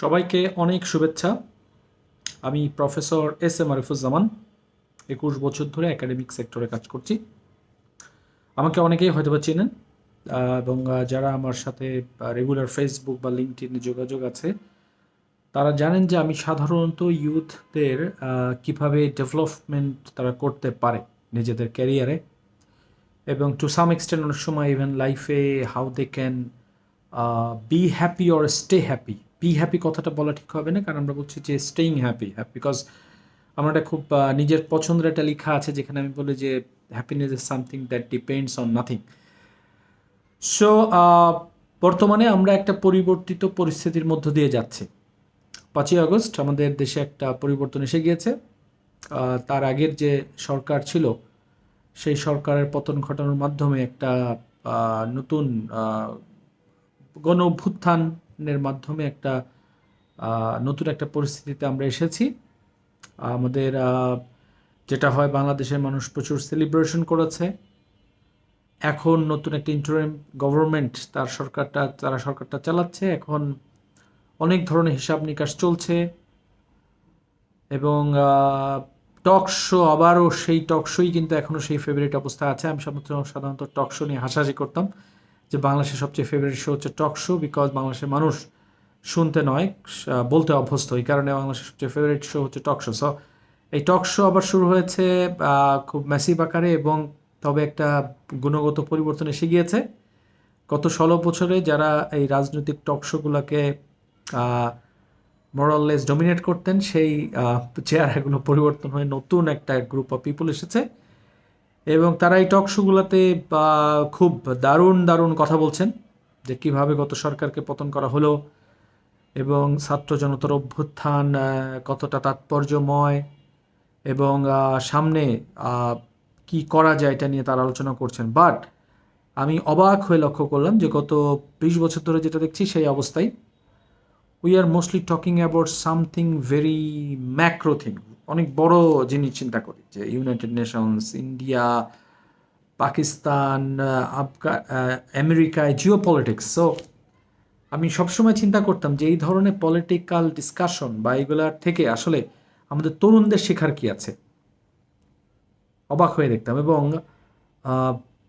সবাইকে অনেক শুভেচ্ছা। আমি প্রফেসর এস এম আরিফুজ্জামান, একুশ বছর ধরে একাডেমিক সেক্টরে কাজ করছি। আমাকে অনেকেই হয়তোবা চেনেন এবং যারা আমার সাথে রেগুলার ফেসবুক বা লিঙ্কডিনে যোগাযোগ আছে, তারা জানেন যে আমি সাধারণত ইউথদের কীভাবে ডেভেলপমেন্ট তারা করতে পারে নিজেদের ক্যারিয়ারে এবং টু সাম এক্সটেন্ট অনেক সময় ইভেন লাইফে how they can be happy or stay happy be happy কথাটা বলা ঠিক হবে না, কারণ আমরা বলছি যে স্টেইং হ্যাপি বিকজ আমার একটা খুব নিজের পছন্দের একটা লেখা আছে যেখানে আমি বলি যে happiness is something that depends on nothing so বর্তমানে আমরা একটা পরিবর্তিত পরিস্থিতির মধ্য দিয়ে যাচ্ছি। পাঁচই আগস্ট আমাদের দেশে একটা পরিবর্তন এসে গিয়েছে। তার আগের যে সরকার ছিল, সেই সরকারের পতন ঘটানোর মাধ্যমে একটা নতুন গণ অভ্যুত্থানের মাধ্যমে একটা নতুন একটা পরিস্থিতিতে আমরা এসেছি। আমাদের যেটা হয় বাংলাদেশের মানুষ প্রচুর সেলিব্রেশন করেছে। এখন নতুন একটা ইন্টারিম গভর্নমেন্ট তার সরকারটা, তারা সরকারটা চালাচ্ছে। এখন অনেক ধরনের হিসাব নিকাশ চলছে। এবং টক শো আবারও সেই টক শোই কিন্তু এখনও সেই ফেভারিট অবস্থায় আছে। আমি সাধারণত টক শো নিয়ে হাসাহাসি করতাম। যে বাংলাদেশের সবচেয়ে ফেভারিট শো হচ্ছে টক শো বিকজ বাংলাদেশের মানুষ শুনতে নয় বলতে অভ্যস্ত। এই কারণে বাংলাদেশের সবচেয়ে ফেভারিট শো হচ্ছে টক শো সো এই টক শো আবার শুরু হয়েছে খুব ম্যাসিভ আকারে এবং তবে একটা গুণগত পরিবর্তন এসে গিয়েছে। গত ষোলো বছরে যারা এই রাজনৈতিক টক শোগুলোকে মোরাললেস ডমিনেট করতেন, সেই চেহারাগুলো পরিবর্তন হয়ে নতুন একটা গ্রুপ অফ পিপল এসেছে। এবং তারা এই টক শোগুলোতে খুব দারুণ দারুণ কথা বলছেন যে কীভাবে গত সরকারকে পতন করা হলো এবং ছাত্র জনতার অভ্যুত্থান কতটা তাৎপর্যময় এবং সামনে কি করা যায় এটা নিয়ে তারা আলোচনা করছেন। বাট আমি অবাক হয়ে লক্ষ্য করলাম যে গত বিশ বছর ধরে যেটা দেখছি সেই অবস্থায় we are mostly talking about something very macro thing অনেক বড় জিনিস চিন্তা করি যে ইউনাইটেড নেশনস ইন্ডিয়া পাকিস্তান আফগা আমেরিকায় জিও পলিটিক্স সো আমি সবসময় চিন্তা করতাম যে এই ধরনের পলিটিক্যাল ডিসকাশন বা এগুলার থেকে আসলে আমাদের তরুণদের শেখার কি আছে? অবাক হয়ে দেখতাম এবং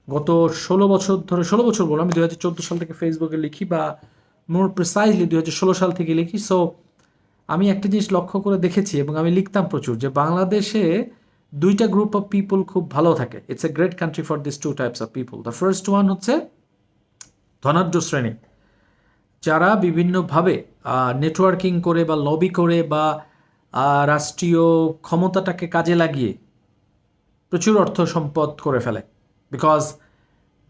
গত ষোলো বছর ধরে, ষোলো বছর বললাম আমি দু হাজার চোদ্দ সাল থেকে ফেসবুকে লিখি বা মোর প্রিসাইজলি দু হাজার ষোলো সাল থেকে লিখি। সো আমি একটা জিনিস লক্ষ্য করে দেখেছি এবং আমি লিখতাম প্রচুর যে বাংলাদেশে দুইটা গ্রুপ অফ পিপল খুব ভালো থাকে। It's a great country for this two types of people the first one হচ্ছে ধনাঢ্য শ্রেণি। যারা বিভিন্নভাবে নেটওয়ার্কিং করে বা লবি করে বা রাষ্ট্রীয় ক্ষমতাটাকে কাজে লাগিয়ে প্রচুর অর্থ সম্পদ করে ফেলে। Because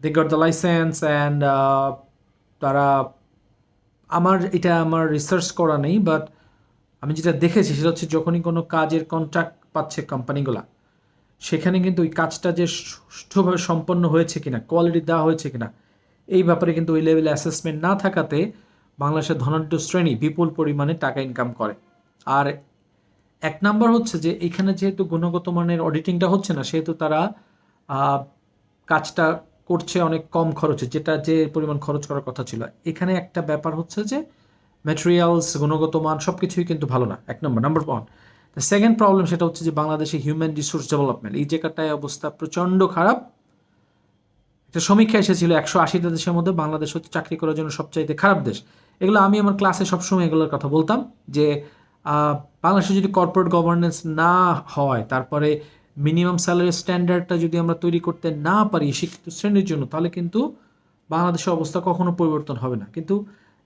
they got the licence and তারা আমার এটা আমার রিসার্চ করা নেই বাট আমি যেটা দেখেছি সেটা হচ্ছে যখনই কোনো কাজের কন্ট্রাক্ট পাচ্ছে কোম্পানিগুলা সেখানে কিন্তু ওই কাজটা যে সুষ্ঠুভাবে সম্পন্ন হয়েছে কিনা কোয়ালিটি দেওয়া হয়েছে কিনা, এই ব্যাপারে কিন্তু ওই লেভেলে অ্যাসেসমেন্ট না থাকাতে বাংলাদেশের ধনাঢ্য শ্রেণি বিপুল পরিমাণে টাকা ইনকাম করে। আর এক নাম্বার হচ্ছে যে এখানে যেহেতু গুণগত মানের অডিটিংটা হচ্ছে না, সেহেতু তারা কাজটা করছে অনেক কম খরচে, যেটা যে পরিমাণ খরচ করার কথা ছিল। এখানে একটা ব্যাপার হচ্ছে যে ম্যাটেরিয়ালস গুণগত মান সব কিছুই কিন্তু ভালো না, এক নম্বর। নাম্বার ওয়ান সেকেন্ড প্রবলেম সেটা হচ্ছে যে বাংলাদেশে হিউম্যান রিসোর্স ডেভেলপমেন্ট এই জায়গাটায় অবস্থা প্রচণ্ড খারাপ। একটা সমীক্ষা এসেছিল, একশো আশিটা দেশের মধ্যে বাংলাদেশ হচ্ছে চাকরি করার জন্য সবচাইতে খারাপ দেশ। এগুলো আমি আমার ক্লাসে সবসময় এগুলোর কথা বলতাম যে বাংলাদেশে যদি কর্পোরেট গভর্নেন্স না হয়, তারপরে মিনিমাম স্যালারি স্ট্যান্ডার্ডটা যদি আমরা তৈরি করতে না পারি শিক্ষিত শ্রেণির জন্য, তাহলে কিন্তু বাংলাদেশের অবস্থা কখনো পরিবর্তন হবে না। কিন্তু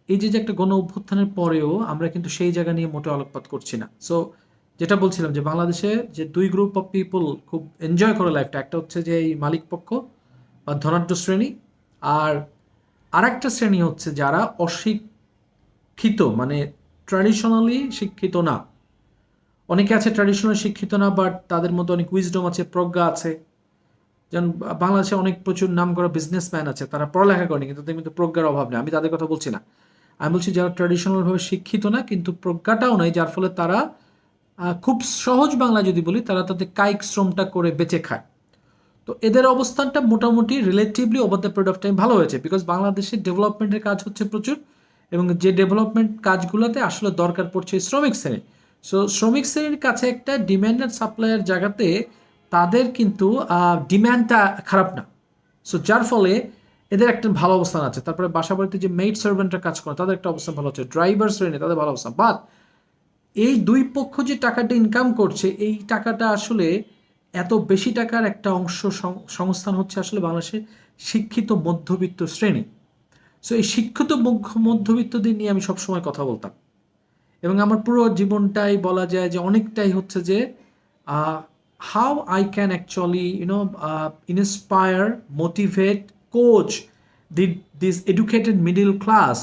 এই যে যে একটা গণ অভ্যুত্থানের পরেও আমরা কিন্তু সেই জায়গা নিয়ে মোটে আলোকপাত করছি না। সো যেটা বলছিলাম যে বাংলাদেশে যে দুই গ্রুপ অফ পিপল খুব এনজয় করে লাইফটা একটা হচ্ছে যে এই মালিক পক্ষ বা ধনাঢ্য শ্রেণি, আর আরেকটা শ্রেণি হচ্ছে যারা অশিক্ষিত মানে ট্র্যাডিশনালি শিক্ষিত না। অনেকে আছে ট্র্যাডিশনাল শিক্ষিত না বাট তাদের মধ্যে অনেক উইজডম আছে, প্রজ্ঞা আছে। যেমন বাংলাদেশে অনেক প্রচুর নাম করা বিজনেসম্যান আছে, তারা পড়ালেখা করেনি কিন্তু তাদের মধ্যে প্রজ্ঞার অভাব নেই। আমি তাদের কথা বলছি না। আমি বলছি যারা ট্র্যাডিশনালভাবে শিক্ষিত না, কিন্তু প্রজ্ঞাটাও নাই, যার ফলে তারা খুব সহজ বাংলা যদি বলি, তারা তাদের কায়িক শ্রমটা করে বেঁচে খায়। তো এদের অবস্থানটা মোটামুটি relatively over the period of time ভালো হয়েছে বিকজ বাংলাদেশের ডেভেলপমেন্টের কাজ হচ্ছে প্রচুর, এবং যে ডেভেলপমেন্ট কাজগুলোতে আসলে দরকার পড়ছে শ্রমিক শ্রেণি সো শ্রমিক শ্রেণির কাছে একটা ডিম্যান্ড অ্যান্ড সাপ্লাইয়ের জায়গাতে তাদের কিন্তু ডিম্যান্ডটা খারাপ না। সো যার ফলে এদের একটা ভালো অবস্থান আছে। তারপরে বাসা বাড়িতে যে মেড সার্ভেন্টরা কাজ করে, তাদের একটা অবস্থান ভালো হচ্ছে ড্রাইভার শ্রেণি, তাদের ভালো অবস্থান বাট এই দুই পক্ষ যে টাকাটা ইনকাম করছে, এই টাকাটা আসলে এত বেশি টাকার একটা অংশ সংস্থান হচ্ছে আসলে বাংলাদেশের শিক্ষিত মধ্যবিত্ত শ্রেণি। সো এই শিক্ষিত মধ্যবিত্তদের নিয়ে আমি সবসময় কথা বলতাম। এবং আমার পুরো জীবনটাই বলা যায় যে অনেকটাই হচ্ছে যে how I can actually you know inspire motivate coach the this educated middle class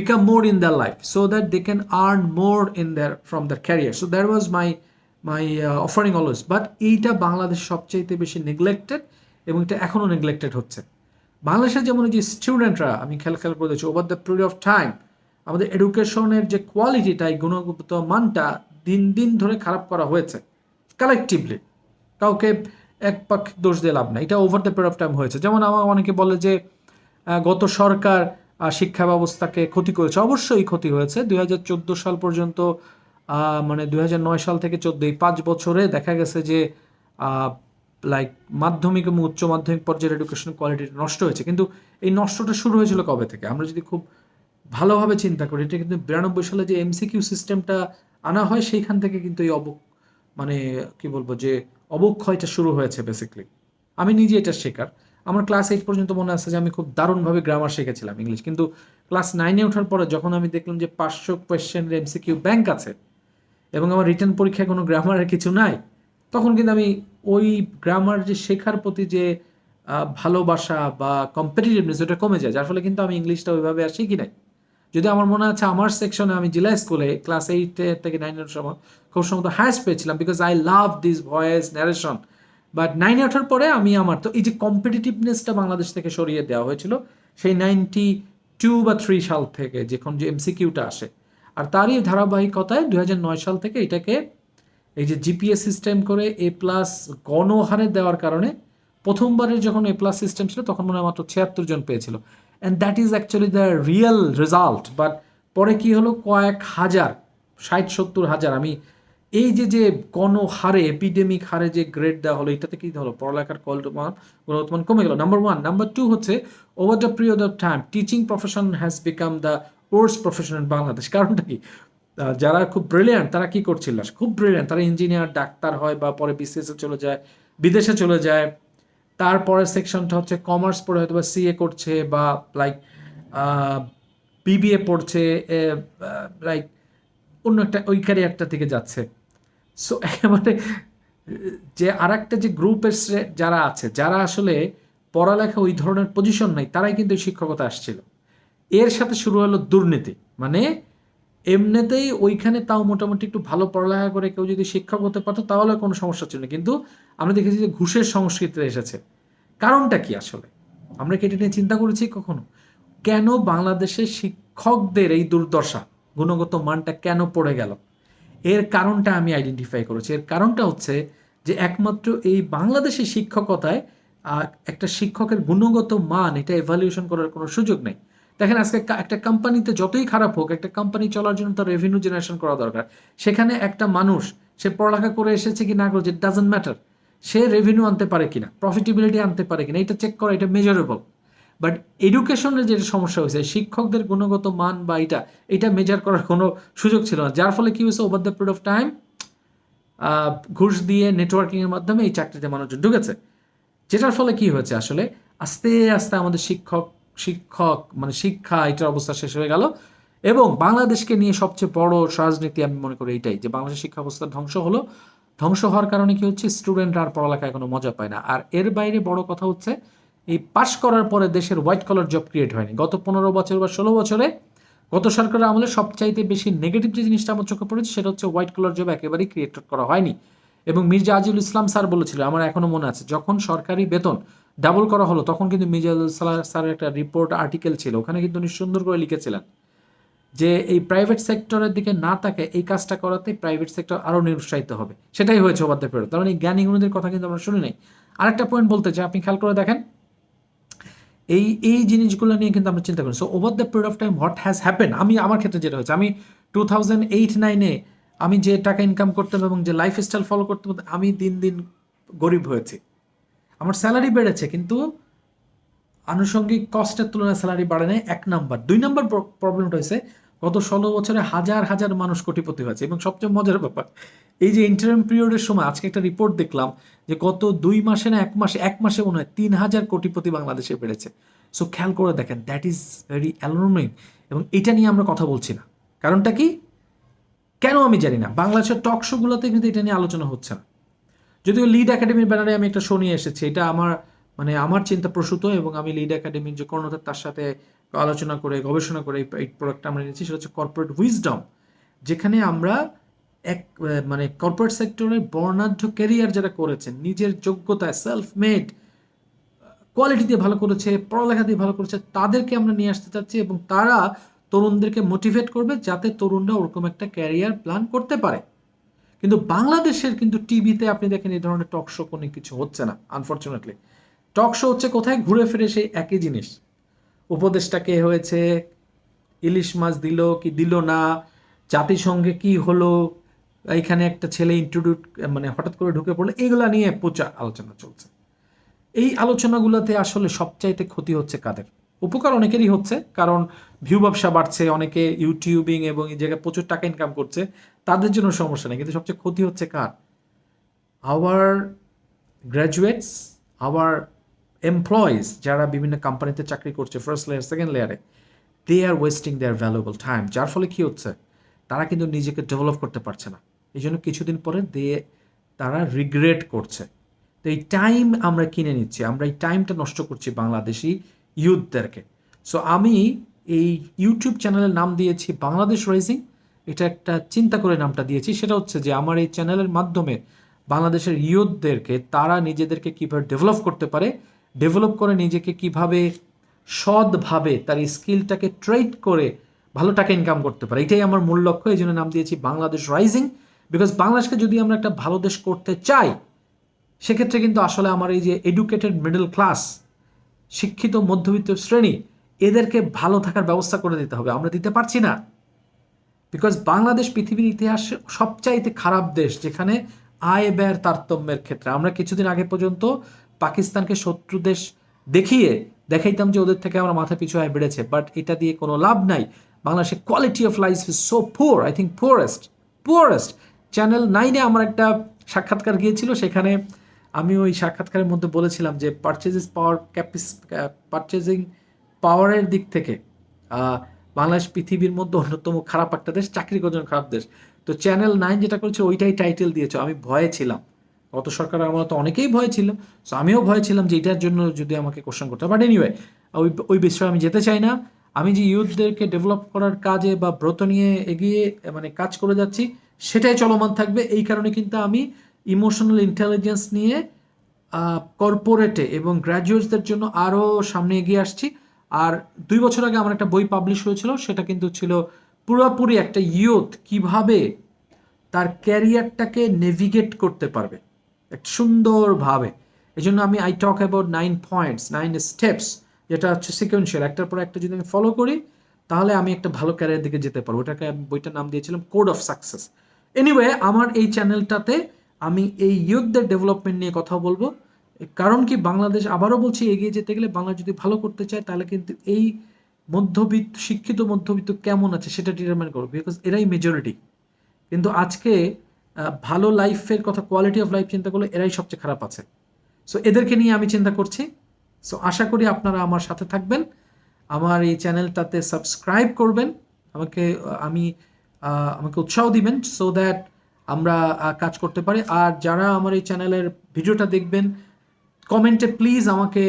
become more in their life so that they can earn more in their from their career. So that was my my uh, offering always. But এইটা বাংলাদেশ সবচাইতে বেশি neglected এবং এটা এখনও neglected হচ্ছে। বাংলাদেশের যেমন যে স্টুডেন্টরা আমি খেয়াল খেয়াল করে দিচ্ছি over the period of time আমাদের এডুকেশনের যে কোয়ালিটিটা এই গুণগত মানটা দিন দিন ধরে খারাপ করা হয়েছে কালেকটিভলি কাউকে এক পাক দোষ দিয়ে লাভ না এটা over the period of time হয়েছে। যেমন আমার অনেকে বলে যে গত সরকার শিক্ষা ব্যবস্থাকে ক্ষতি করেছে। অবশ্যই ক্ষতি হয়েছে। দুই হাজার চোদ্দ সাল পর্যন্ত মানে দুই হাজার নয় সাল থেকে চোদ্দ, এই পাঁচ বছরে দেখা গেছে যে লাইক মাধ্যমিক এবং উচ্চ মাধ্যমিক পর্যায়ের এডুকেশন কোয়ালিটি নষ্ট হয়েছে। কিন্তু এই নষ্টটা শুরু হয়েছিল কবে থেকে? আমরা যদি খুব ভালোভাবে চিন্তা করি, এটা কিন্তু বিরানব্বই সালে যে এমসিকিউ সিস্টেমটা আনা হয়, সেইখান থেকে কিন্তু এই অব মানে কি বলব যে অবক্ষয়টা শুরু হয়েছে বেসিকলি আমি নিজে এটা শেখার। আমার ক্লাস এইট পর্যন্ত মনে আছে যে আমি খুব দারুণভাবে গ্রামার শিখেছিলাম ইংলিশ কিন্তু ক্লাস নাইনে ওঠার পরে যখন আমি দেখলাম যে পাঁচশো কোয়েশ্চেনের এমসিকিউ ব্যাংক আছে এবং আমার রিটার্ন পরীক্ষায় কোনো গ্রামারের কিছু নাই, তখন কিন্তু আমি ওই গ্রামার যে শেখার প্রতি যে ভালোবাসা বা কম্পিটিটিভনেস ওটা কমে যায়। যার ফলে কিন্তু আমি ইংলিশটা ওইভাবে আর শিখি নাই। যদি আমার মনে আছে আমার সেকশনে আমি জেলা স্কুলে ক্লাস এইটে থেকে নাইনের সময় খুব সম্ভবত হায়েস্ট পেয়েছিলাম because I love this voice narration but নাইনে ওঠার পরে আমি আমার তো এই যে কম্পিটিটিভনেসটা বাংলাদেশ থেকে সরিয়ে দেওয়া হয়েছিল, সেই নাইনটি টু বা থ্রি সাল থেকে যখন যে এমসিকিউটা আসে, আর তারই ধারাবাহিকতায় দু নয় সাল থেকে এটাকে এই যে জিপিএস সিস্টেম করে এ প্লাস গণহারে দেওয়ার কারণে প্রথমবারের যখন এ প্লাস সিস্টেম ছিল, তখন মনে হয় মাত্র ছিয়াত্তর জন পেয়েছিল। And that is actually the real result but পরে কি হলো? কয়েক হাজার, ষাট, সত্তর হাজার। আমি এই যে যে গণহারে এপিডেমিক হারে যে গ্রেড দেওয়া হলো, এটাতে কি হলো? পড়ালেখার কলমান গুণগতমান কমে গেল। নাম্বার ওয়ান নাম্বার টু হচ্ছে over the period of time teaching profession has become the worse profession in Bangladesh কারণটা কি? যারা খুব ব্রিলিয়ান্ট তারা কি করছিল? খুব ব্রিলিয়ান্ট তারা ইঞ্জিনিয়ার ডাক্তার হয় বা পরে বিসিএসে চলে যায়, বিদেশে চলে যায়। তারপরের সেকশনটা হচ্ছে কমার্স পড়ে হয়তো বা সিএ করছে বা লাইক বিবিএ পড়ছে লাইক অন্য একটা, ওই ক্যারিয়ারটা থেকে যাচ্ছে। সো একেবারে, যে আর একটা যে গ্রুপের যারা আছে, যারা আসলে পড়ালেখা ওই ধরনের পজিশন নাই, তারাই কিন্তু শিক্ষকতা আসছিল। এর সাথে শুরু হলো দুর্নীতি। মানে এমনিতেই ওইখানে তাও মোটামুটি একটু ভালো পড়ালেখা করে কেউ যদি শিক্ষক হতে পারতো, তাহলে কোনো সমস্যা ছিল না। কিন্তু আমরা দেখেছি যে ঘুষের সংস্কৃতিতে এসেছে। কারণটা কি আসলে? আমরা কি এটা নিয়ে চিন্তা করেছি কখনো? কেন বাংলাদেশের শিক্ষকদের এই দুর্দশা, গুণগত মানটা কেন পড়ে গেল? এর কারণটা আমি আইডেন্টিফাই করেছি। এর কারণটা হচ্ছে যে একমাত্র এই বাংলাদেশের শিক্ষকতায় একটা শিক্ষকের গুণগত মান, এটা এভালুয়েশন করার কোনো সুযোগ নেই। দেখেন আজকে একটা কোম্পানিতে যতই খারাপ হোক, একটা কোম্পানি চলার জন্য তার রেভিনিউ জেনারেশন করা দরকার। সেখানে একটা মানুষ, সে পড়ালেখা করে এসেছে কি না করেছে ডাজেন্ট ম্যাটার সে রেভিনিউ আনতে পারে কিনা প্রফিটেবিলিটি আনতে পারে কিনা, এটা চেক করা, এটা মেজারেবল বাট এডুকেশনের যেটা সমস্যা হয়েছে, শিক্ষকদের গুণগত মান বা এটা এটা মেজার করার কোনো সুযোগ ছিল না। যার ফলে কি হয়েছে over the period of time ঘুষ দিয়ে নেটওয়ার্কিংয়ের মাধ্যমে এই চাকরিতে মানুষজন ঢুকেছে। যেটার ফলে কি হয়েছে, আসলে আস্তে আস্তে আমাদের শিক্ষক শিক্ষক মানে শিক্ষা, এটার অবস্থা শেষ হয়ে গেল। এবং বাংলাদেশকে নিয়ে সবচেয়ে বড় রাজনীতি আমি মনে করি এইটাই, যে বাংলাদেশের শিক্ষা ব্যবস্থা ধ্বংস হলো। ধ্বংস হওয়ার কারণে কি হচ্ছে? স্টুডেন্টরা আর পড়ালেখায় কোনো মজা পায় না। আর এর বাইরে বড় কথা হচ্ছে, এই পাশ করার পরে দেশের হোয়াইট কলার জব ক্রিয়েট হয়নি। গত পনেরো বছর বা ষোলো বছরে গত সরকারের আমলে সবচাইতে বেশি নেগেটিভ যে জিনিসটা আমার চোখে পড়েছে, সেটা হচ্ছে হোয়াইট কলার জব একেবারেই ক্রিয়েট করা হয়নি। এবং মির্জা আজিউল ইসলাম স্যার বলেছিল, আমার এখনও মনে আছে, যখন সরকারি বেতন ডাবল করা হলো, তখন কিন্তু মির্জা স্যারের একটা রিপোর্ট আর্টিকেল ছিল, ওখানে কিন্তু উনি সুন্দর করে লিখেছিলেন যে এই প্রাইভেট সেক্টরের দিকে না তাকে এই কাজটা করাতে প্রাইভেট সেক্টর আরও নিরুৎসাহিত হবে। সেটাই হয়েছে ওবাদের ফেরত মানে এই জ্ঞানী গুণীদের কথা কিন্তু আমরা শুনি নাই। আরেকটা পয়েন্ট বলতে চাই, আপনি খেয়াল করে দেখেন, এই এই জিনিসগুলো নিয়ে কিন্তু আমরা চিন্তা করি। So over the period of time what has happen আমি, আমার ক্ষেত্রে যেটা হয়েছে, আমি টু থাউজেন্ড এইট নাইনে আমি যে টাকা ইনকাম করতাম এবং যে লাইফ স্টাইল ফলো করতাম, আমি দিন দিন গরিব হয়েছি। আমার স্যালারি বেড়েছে, কিন্তু আনুষঙ্গিক কস্টের তুলনায় স্যালারি বাড়ে নাই, এক নাম্বার দুই নাম্বার প্রবলেমটা হয়েছে, গত ষোলো বছরে হাজার হাজার মানুষ কোটিপতি হয়েছে, এবং সবচেয়ে মজার ব্যাপার, এই যে ইন্টারিম পিরিয়ডের সময়, আজকে একটা রিপোর্ট দেখলাম যে গত দুই মাসে না এক মাসে এক মাসে মনে হয় তিন হাজার কোটিপতি বাংলাদেশে বেড়েছে। সো খেয়াল করে দেখেন দ্যাট ইজ ভেরি অ্যালার্মিং এবং এটা নিয়ে আমরা কথা বলছি না। কারণটা কি? কেন আমি জানি না। বাংলাদেশের টক শোগুলোতে কিন্তু এটা নিয়ে আলোচনা হচ্ছে না। যদিও লিড একাডেমির ব্যানারে আমি একটা শো নিয়ে এসেছি, এটা আমার মানে আমার চিন্তা প্রসূত এবং আমি লিড একাডেমির যে কর্ণধার, তার সাথে আলোচনা করে, গবেষণা করে এই- প্রোডাক্টটা আমরা নিয়েছি সেটা হচ্ছে কর্পোরেট উইজডম যেখানে আমরা এক মানে কর্পোরেট সেক্টরে বর্ণাঢ্য ক্যারিয়ার যারা করেছেন, নিজের যোগ্যতায় সেলফ মেড কোয়ালিটি দিয়ে ভালো করেছে, পড়ালেখা দিয়ে ভালো করেছে, তাদেরকে আমরা নিয়ে আসতে চাচ্ছি এবং তারা তরুণদেরকে মোটিভেট করবে যাতে তরুণরা ওরকম একটা ক্যারিয়ার প্ল্যান করতে পারে। কিন্তু বাংলাদেশের কিন্তু টিভিতে আপনি দেখেন এই ধরনের টক শো কোনো কিছু হচ্ছে না আনফর্চুনেটলি টক শো হচ্ছে কোথায়? ঘুরে ফিরে সেই একই জিনিস। উপদেশটা কে হয়েছে? ইলিশ মাছ দিল কি দিল না? জাতিসংঘে কি হলো? এইখানে একটা ছেলে ইন্ট্রোডিউট মানে হঠাৎ করে ঢুকে পড়ল। এগুলা নিয়ে প্রচার আলোচনা চলছে। এই আলোচনাগুলোতে আসলে সবচাইতে ক্ষতি হচ্ছে কাদের? উপকার অনেকেরই হচ্ছে, কারণ ভিউ ব্যবসা বাড়ছে, অনেকে ইউটিউবিং এবং এই জায়গায় প্রচুর টাকা ইনকাম করছে, তাদের জন্য সমস্যা নেই, কিন্তু সবচেয়ে ক্ষতি হচ্ছে কার? আওয়ার গ্র্যাজুয়েটস আওয়ার এমপ্লয়িজ যারা বিভিন্ন কোম্পানিতে চাকরি করছে ফার্স্ট লেয়ার সেকেন্ড লেয়ারে they are wasting their valuable time যার ফলে কী হচ্ছে? তারা কিন্তু নিজেকে ডেভেলপ করতে পারছে না। এই জন্য কিছুদিন পরে দে তারা রিগ্রেট করছে। তো এই টাইম আমরা কিনে নিচ্ছি, আমরা এই টাইমটা নষ্ট করছি বাংলাদেশি ইউথদেরকে সো আমি এই ইউটিউব চ্যানেলের নাম দিয়েছি বাংলাদেশ রাইজিং এটা একটা চিন্তা করে নামটা দিয়েছি। সেটা হচ্ছে যে, আমার এই চ্যানেলের মাধ্যমে বাংলাদেশের ইউথদেরকে তারা নিজেদেরকে কীভাবে ডেভেলপ করতে পারে ডেভেলপ করে নিজেকে কীভাবে সৎভাবে তার স্কিলটাকে ট্রেড করে ভালো টাকা ইনকাম করতে পারে। এটাই আমার মূল লক্ষ্য। এই জন্য নাম দিয়েছি বাংলাদেশ রাইজিং বিকজ বাংলাদেশকে যদি আমরা একটা ভালো দেশ করতে চাই, সেক্ষেত্রে কিন্তু আসলে আমার এই যে এডুকেটেড মিডল ক্লাস শিক্ষিত মধ্যবিত্ত শ্রেণি এদেরকে ভালো থাকার ব্যবস্থা করে দিতে হবে। আমরা দিতে পারছি না। বিকজ বাংলাদেশ পৃথিবীর ইতিহাসে সবচাইতে খারাপ দেশ, যেখানে আয় ব্যয়ের তারতম্যের ক্ষেত্রে। আমরা কিছুদিন আগে পর্যন্ত পাকিস্তানকে শত্রু দেশ দেখিয়ে দেখাইতাম যে ওদের থেকে আমরা মাথা পিছু আয় বেড়েছে। বাট এটা দিয়ে কোনো লাভ নাই। বাংলাদেশের quality of life is so poor I think poorest poorest channel নাইনে আমার একটা সাক্ষাৎকার গিয়েছিল, সেখানে আমি ওই সাক্ষাৎকারের মধ্যে বলেছিলাম যে পারচেজেস পাওয়ার ক্যাপিস পারচেজিং পাওয়ারের দিক থেকে বাংলাদেশ পৃথিবীর মধ্যে অন্যতম খারাপ একটা দেশ চাকরি করার খারাপ দেশ। তো চ্যানেল নাইন যেটা করেছে, ওইটাই টাইটেল দিয়েছে। আমি ভয়ে ছিলাম। গত সরকার আমার তো অনেকেই ভয় ছিল। সো আমিও ভয় ছিলাম যে এটার জন্য যদি আমাকে কোশ্চেন করতে বাট এনিওয়ে ওই ওই বিষয়ে আমি যেতে চাই না। আমি যে ইউথদেরকে ডেভেলপ করার কাজে বা ব্রত নিয়ে এগিয়ে মানে কাজ করে যাচ্ছি, সেটাই চলমান থাকবে। এই কারণে কিন্তু আমি ইমোশনাল ইন্টেলিজেন্স নিয়ে কর্পোরেটে এবং গ্র্যাজুয়েটসদের জন্য আরও সামনে এগিয়ে আসছি। আর দুই বছর আগে আমার একটা বই পাবলিশ হয়েছিল, সেটা কিন্তু ছিল পুরোপুরি একটা ইয়ুথ কীভাবে তার ক্যারিয়ারটাকে নেভিগেট করতে পারবে। একটা সুন্দরভাবে এই জন্য আমি I talk about nine points nine steps যেটা হচ্ছে সিকোয়েন্সিয়াল একটার পর একটা যদি আমি ফলো করি, তাহলে আমি একটা ভালো ক্যারিয়ার দিকে যেতে পারব। ওটাকে বইটার নাম দিয়েছিলাম কোড অফ সাকসেস এনিওয়ে আমার এই চ্যানেলটাতে আমি এই ইয়ুথদের ডেভেলপমেন্ট নিয়ে কথা বলব। কারণ কি? বাংলাদেশ আবারও বলছি, এগিয়ে যেতে গেলে বাংলা যদি ভালো করতে চায়, তাহলে কিন্তু এই মধ্যবিত্ত, শিক্ষিত মধ্যবিত্ত কেমন আছে সেটা ডিটারমাইন করবে বিকজ এরাই মেজরিটি কিন্তু আজকে ভালো লাইফের কথা কোয়ালিটি অফ লাইফ চিন্তা করলে এরাই সবচেয়ে খারাপ আছে। সো এদেরকে নিয়ে আমি চিন্তা করছি। সো আশা করি আপনারা আমার সাথে থাকবেন। আমার এই চ্যানেলটাতে সাবস্ক্রাইব করবেন। আমাকে আমি আমাকে উৎসাহ দিবেন সো দ্যাট আমরা কাজ করতে পারি। আর যারা আমার এই চ্যানেলের ভিডিওটা দেখবেন, কমেন্টে প্লিজ আমাকে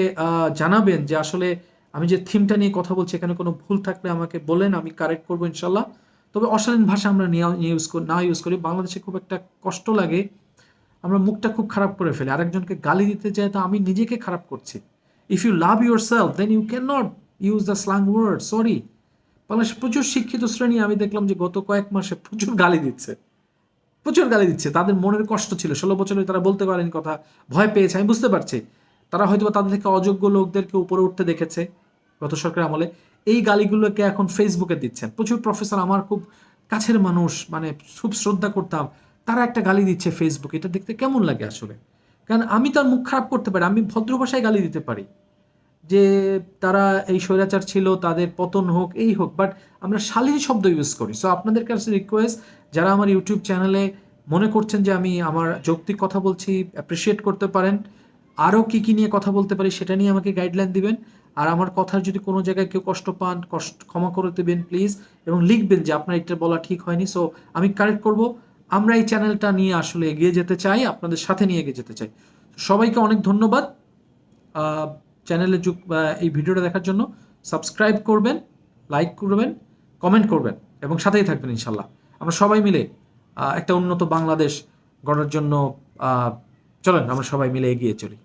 জানাবেন যে আসলে আমি যে থিমটা নিয়ে কথা বলছি, এখানে কোনো ভুল থাকলে আমাকে বলেন, আমি কারেক্ট করব ইনশাল্লাহ তবে অশালীন ভাষা আমরা ইউজ করি, না ইউজ করি। বাংলাদেশে খুব একটা কষ্ট লাগে। আমরা মুখটা খুব খারাপ করে ফেলি। আরেকজনকে গালি দিতে যায় তো আমি নিজেকে খারাপ করছি। If you love yourself then you cannot use the slang word sorry বাংলাদেশে প্রচুর শিক্ষিত শ্রেণি, আমি দেখলাম যে গত কয়েক মাসে প্রচুর গালি দিচ্ছে। প্রচুর গালি দিচ্ছে, তাদের মনের কষ্ট ছিল। ষোলো বছরে তারা বলতে পারেনি কথা, ভয় পেয়েছে, আমি বুঝতে পারছি। তারা হয়তো তাদের থেকে অযোগ্য লোকদেরকে উপরে উঠতে দেখেছে গত সরকারের আমলে। এই গালিগুলোকে এখন ফেসবুকে দিচ্ছেন। প্রচুর প্রফেসর আমার খুব কাছের মানুষ মানে খুব শ্রদ্ধা করতাম। তারা একটা গালি দিচ্ছে ফেসবুকে এটা দেখতে কেমন লাগে আসলে? কারণ আমি তার মুখ খারাপ করতে পারি, আমি ভদ্র ভাষায় গালি দিতে পারি। যে তারা এই স্বৈরাচার ছিল, তাদের পতন হোক, এই হোক বাট আমরা শালীন শব্দ ইউজ করি। সো আপনাদের কাছে রিকোয়েস্ট যারা আমার ইউটিউব চ্যানেলে মনে করছেন যে আমি আমার যৌক্তিক কথা বলছি অ্যাপ্রিসিয়েট করতে পারেন। আরও কী কী নিয়ে কথা বলতে পারি, সেটা নিয়ে আমাকে গাইডলাইন দিবেন। আর আমার কথার যদি কোনো জায়গায় কেউ কষ্ট পান, কষ্ট, ক্ষমা করে দেবেন প্লিজ এবং লিখবেন যে আপনার এটা বলা ঠিক হয়নি। সো আমি কারেক্ট করব। আমরা এই চ্যানেলটা নিয়ে আসলে এগিয়ে যেতে চাই, আপনাদের সাথে নিয়ে এগিয়ে যেতে চাই। সবাইকে অনেক ধন্যবাদ। চ্যানেলে যুগ এই ভিডিওটা দেখার জন্য সাবস্ক্রাইব করবেন, লাইক করবেন, কমেন্ট করবেন, এবং সাথেই থাকবেন ইনশাল্লাহ। আমরা সবাই মিলে একটা উন্নত বাংলাদেশ গড়ার জন্য চলেন, আমরা সবাই মিলে এগিয়ে চলি।